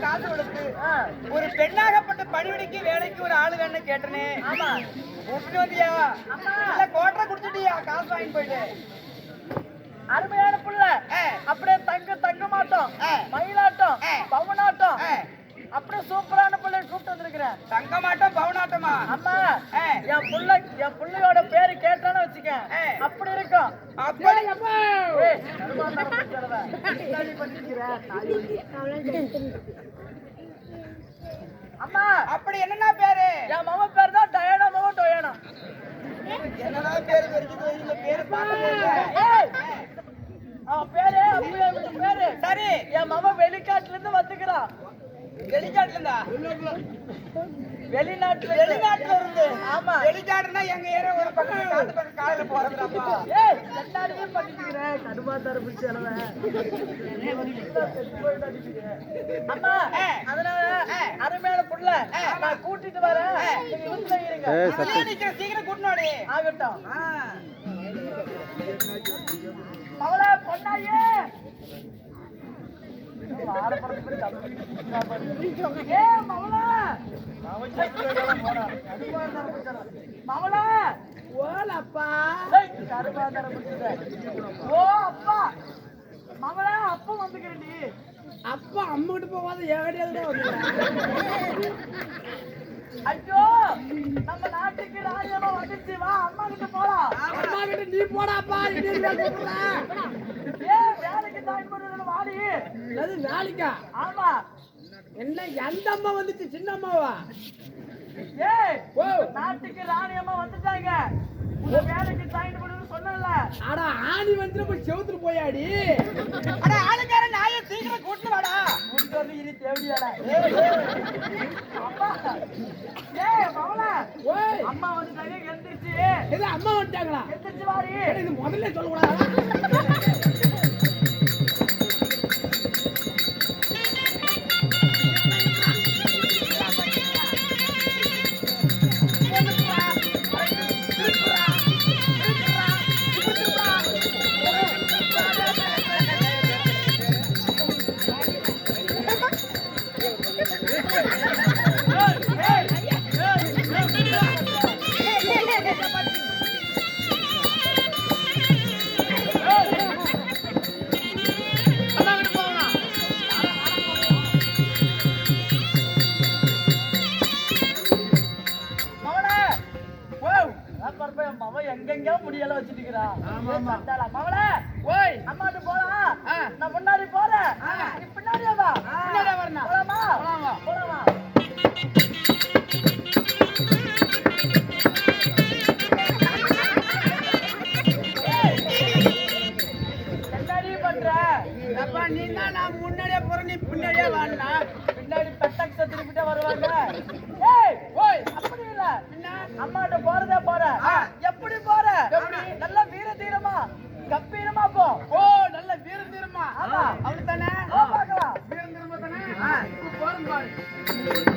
காசு கொடுத்து ஒரு பெண்ணாகப்பட்ட பணிவிடைக்கு வேலைக்கு ஒரு ஆளு வேணும்னு கேட்டனே ஆமா கூப்பிட்டு வந்தியா இல்ல கோட்டை குடுத்துட்டியா காசு வாங்கி போயிட்டு அருமையான புள்ள அப்படியே தங்க தங்க மாட்டோம் மயிலாட்டம் பவனாட்டம் அப்படியே சூப்பரான புள்ள கூப்பிட்டு வந்திருக்கிறேன் தங்க மாட்டோம் பவனாட்டமா அம்மா என் புள்ள என் புள்ளையோட பேரு கேட்டானு வச்சுக்க அப்படி இருக்கும் அப்படி அம்மா. அப்படி என்னன்னா பேரு? என் மாமா பேர் தான் டயானா மாமா டொயானா. என்னடா பேரு இருக்குது இந்த பேரு அவன் பேரு பேரு. சரி. என் மாமா வெளிக்காட்டுல இருந்து வந்துக்கிறான். இருந்தா வெளிநாட்டுல வெளிநாட்டுல இருந்து. ஆமா. வெளிக்காட்டுனா எங்க ஏரியா ஒரு பக்கம் காத்து பக்கம் காலையில போறதுடாப்பா? ஏய் ரெண்டாடியே பண்ணிக்கிறேன் கடுமாத்தார பிடிச்சலவ அம்மா அதனால அருமையான புள்ள. நான் கூட்டிட்டு வரேன். வீட்டுல இருங்க சீக்கிரம் கூட்டினோடி. ஆகட்டும். மவளே பொண்ணாயே மவளே மவளே ஓலப்பா ஓ அப்பா மவளா அப்பா வந்துக்கிறேன் அப்பா. அம்மாட்டு போகாத ஏகடியாவது ஐயோ நம்ம நாட்டுக்கு ராஜ்யமா வந்துச்சு வா அம்மா கிட்ட போலாம் அம்மா கிட்ட நீ போடாப்பா ஏ வேலைக்கு ஜாயின் பண்றது வாடி. அது வேலைக்கா? ஆமா. என்ன எந்த அம்மா வந்துச்சு சின்ன அம்மாவா? ஏய் நாட்டுக்கு ராணி அம்மா வந்துட்டாங்க. உன் வேலைக்கு ஜாயின் பண்ணுன்னு சொன்னல அட ஆணி வந்து போய் செவுத்துல போயாடி. அட ஆளுக்கார நாயை சீக்கிரம் கூட்டு வாடா. கூட்டு வந்து இனி தேவடியாடா அம்மா ஏய். மவளா. ஓய். அம்மா வந்துட்டாங்க எந்திரிச்சு. இது அம்மா வந்துட்டாங்களா? எந்திரிச்சு ஏய், இது முதல்ல சொல்லக்கூடாதா? மவளே மவளே, ஓய் அம்மாட்ட போலாம். நான் முன்னாடி போறேன். நீ பின்னாடியே வா. பின்னாடியே வரணும். போலாமா? போலாம். போலாம் நீ தான் நான் முன்னாடியே போறேன் நீ பின்னாடியே வாடா பின்னாடி பெட்டக்ஸ திருப்பிட்டே வருவாங்க. ஏய், ஓய் அப்படி இல்ல. அம்மாட்ட போறதே போற? Bye.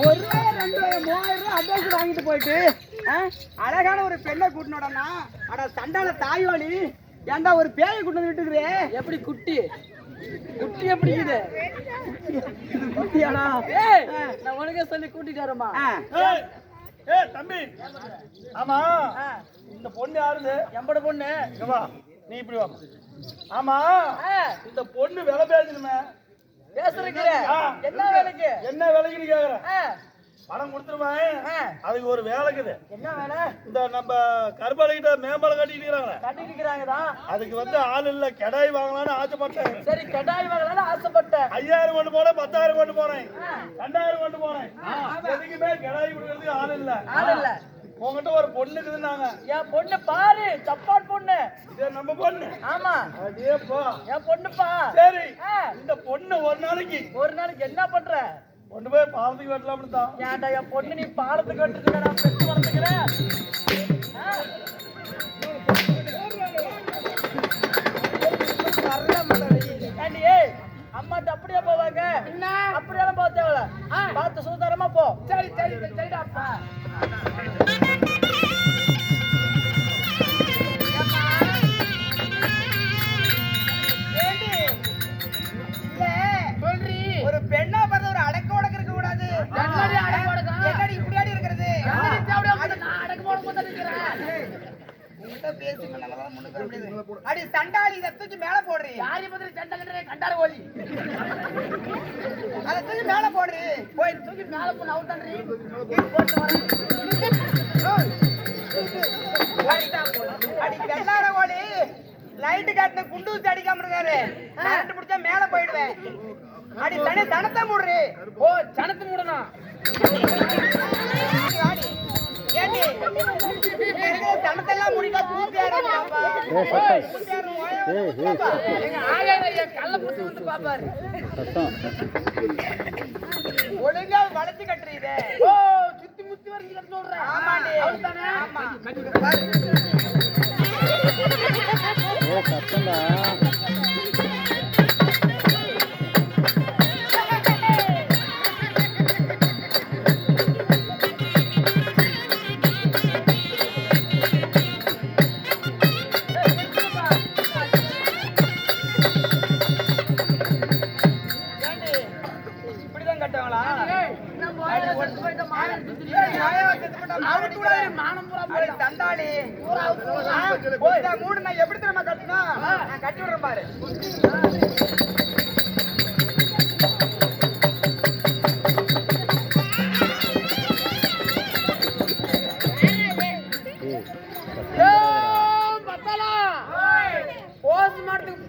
ஒரு ரூபாய் ரெண்டு ரூபாய் மூவாயிரம் ரூபாய் அட்வான்ஸ் வாங்கிட்டு போயிட்டு ஆ, அழகான ஒரு பெண்ணை கூட்டினோடனா அட சண்டால தாய்வாளி ஏன்டா ஒரு பேயை கூட்டு வந்து விட்டுக்கிறே எப்படி குட்டி குட்டி எப்படி இது குட்டியாடா நான் உனக்கே சொல்லி கூட்டிட்டு வரமா ஏ தம்பி ஆமா ஆ, இந்த பொண்ணு யாருது எம்பட பொண்ணு வா நீ இப்படி வா ஆமா ஆ, இந்த பொண்ணு விலை பேசணுமே என்ன வேலைக்கு? என்ன விலைக்கு நீ கேக்குற. ஆ, பணம் கொடுத்துருவேன் ஆ, அதுக்கு ஒரு வேலைக்குது என்ன வேலை? இந்த நம்ம கருப்பாலைகிட்ட மேம்பாலம் கட்டிக்கிறாங்களே கட்டிட்டு இருக்கிறாங்க அதுக்கு வந்து ஆள் இல்ல. கெடாய் வாங்கலாம்னு ஆசைப்பட்டேன். சரி கட்டாய் வாங்கலாம்னு ஆசைப்பட்டேன். ஐயாயிரம் கொண்டு போனேன் பத்தாயிரம் கொண்டு போனேன். ரெண்டாயிரம் கொண்டு போனேன். எதுக்குமே கெடாய் கொடுக்கறதுக்கு ஆள் இல்ல. ஆள் இல்ல. உங்ககிட்ட ஒரு பொண்ணு இருக்குதுன்னாங்க என் பொண்ணு பாரு சப்பாட் பொண்ணு. இது நம்ம பொண்ணு. ஆமா. அதேப்பா என் பொண்ணுப்பா. சரி. ஆ, இந்த பொண்ணு ஒரு நாளைக்கு. ஒரு நாளைக்கு என்ன பண்ற? கொண்டு போய் பாலத்துக்கு வெட்டலாம்னு தான் ஏன்டா என் பொண்ணு நீ பாலத்துக்கு வெட்டுறதுல நான் பெற்று வளர்த்துக்கிறேன் அம்மாட்ட அப்படியே போவாங்க? அப்படியெல்லாம் போக தேவையில்ல. பார்த்து சுதந்திரமா போ. சரி சரி சரிடா அப்பா. போடுறீ சண்டை கண்டார கோழி அதை தூக்கி மேல போடுறி. போய் தூக்கி மேல போன அவுட் அடி வெள்ளார கோழி லைட்டு காட்டின குண்டு ஊத்தி அடிக்காம இருக்காரு. கரண்ட் பிடிச்சா மேல போயிடுவேன். அடி தனி தனத்தை மூடுறி. ஓ தனத்தை மூடணும். ஒழுங்கா வளைச்சு கட்டுறீங்க. ஓ சுத்தி முத்தி வரீங்க சொல்றேன்? ஆமா.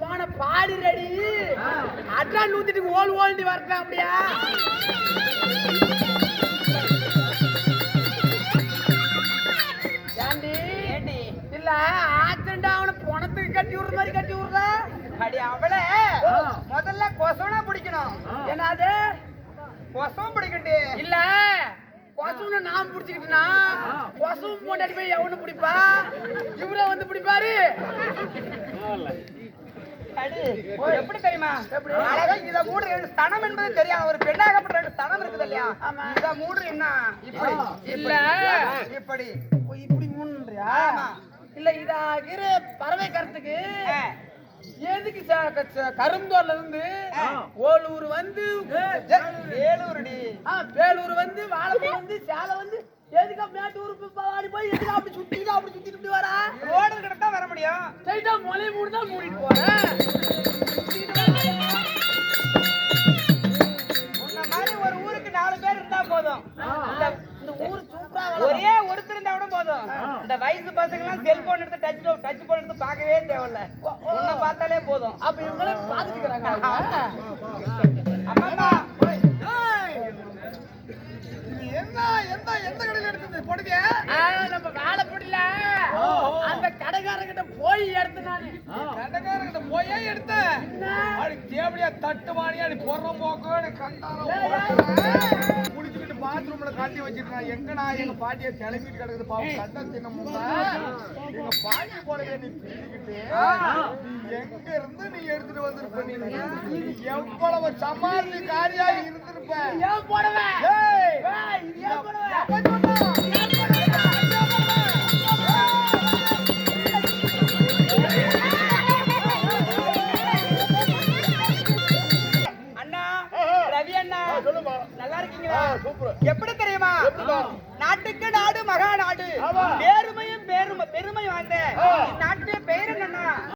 போன பாடி ரெடி அட்ரான் ஊத்திட்டு ஓல் ஓல்டி வரட்டும் அப்படியா. அவளே முதல்ல கொசவனா பிடிக்கணும். என்னது? கொசவம் பிடிக்கண்டி. இல்ல. கொசவனை நான் பிடிச்சிக்கிட்டேனா? கொசவம் போட்டாடி போய் எவனு பிடிப்பா? இவரே வந்து பிடிப்பாரு. எப்படி தெரியுமா? அழகா இத மூடு ரெண்டு ஸ்தனம் என்பது தெரியாது. ஒரு பெண்ணாகப்பட்ட ரெண்டு ஸ்தனம் இருக்குது இல்லையா? இத மூடு என்ன? இப்படி. இல்ல. இப்படி. இப்படி மூணுன்றியா இல்ல இத இரு பறவை கருத்துக்கு எதுக்கு ச- க- ச- கரும்புதோர்ல இருந்து ஓலூர் வந்து வேலூர்டி வேலூர் வந்து வாழைப்பூர் வந்து சேலை வந்து எதுக்கு மேட்டூர் பாடி போய் எதுக்கு அப்படி சுத்திட்டு அப்படி சுத்திட்டு இப்படி வரா? ரோடு கிட்ட வர முடியும். ஸ்ட்ரைட்டா மொழி மூடி தான் மூடிட்டு போறேன். போதும். இந்த வயசு பசங்க எல்லாம் செல்போன் எடுத்து டச் டச் போன் எடுத்து பார்க்கவே தேவையில்ல. உன்னை பார்த்தாலே போதும். அப்ப இவங்களே பாத்துக்கிறாங்க என்ன எந்த எந்த கடையில எடுத்தது? போடுங்க நம்ம வேலை புரியல அந்த கடைக்காரங்கிட்ட போய் எடுத்து நானு. கடைக்காரங்கிட்ட போயே எடுத்த? அடி தேவடியா தட்டு மாணியா அடி பொற பாத்ரூம்ல கட்டி வச்சிருக்கான். எங்க நான் எங்க பாட்டியை கிளம்பிட்டு கிடக்குது? பாவம் கண்ட தின்ன முன்னா எங்க பாட்டி போலவே நீ பிடிக்கிட்டு எங்க இருந்து நீ எடுத்துட்டு வந்திருப்ப நீ? நீ எவ்வளவு சமாளி காரியா இருந்திருப்ப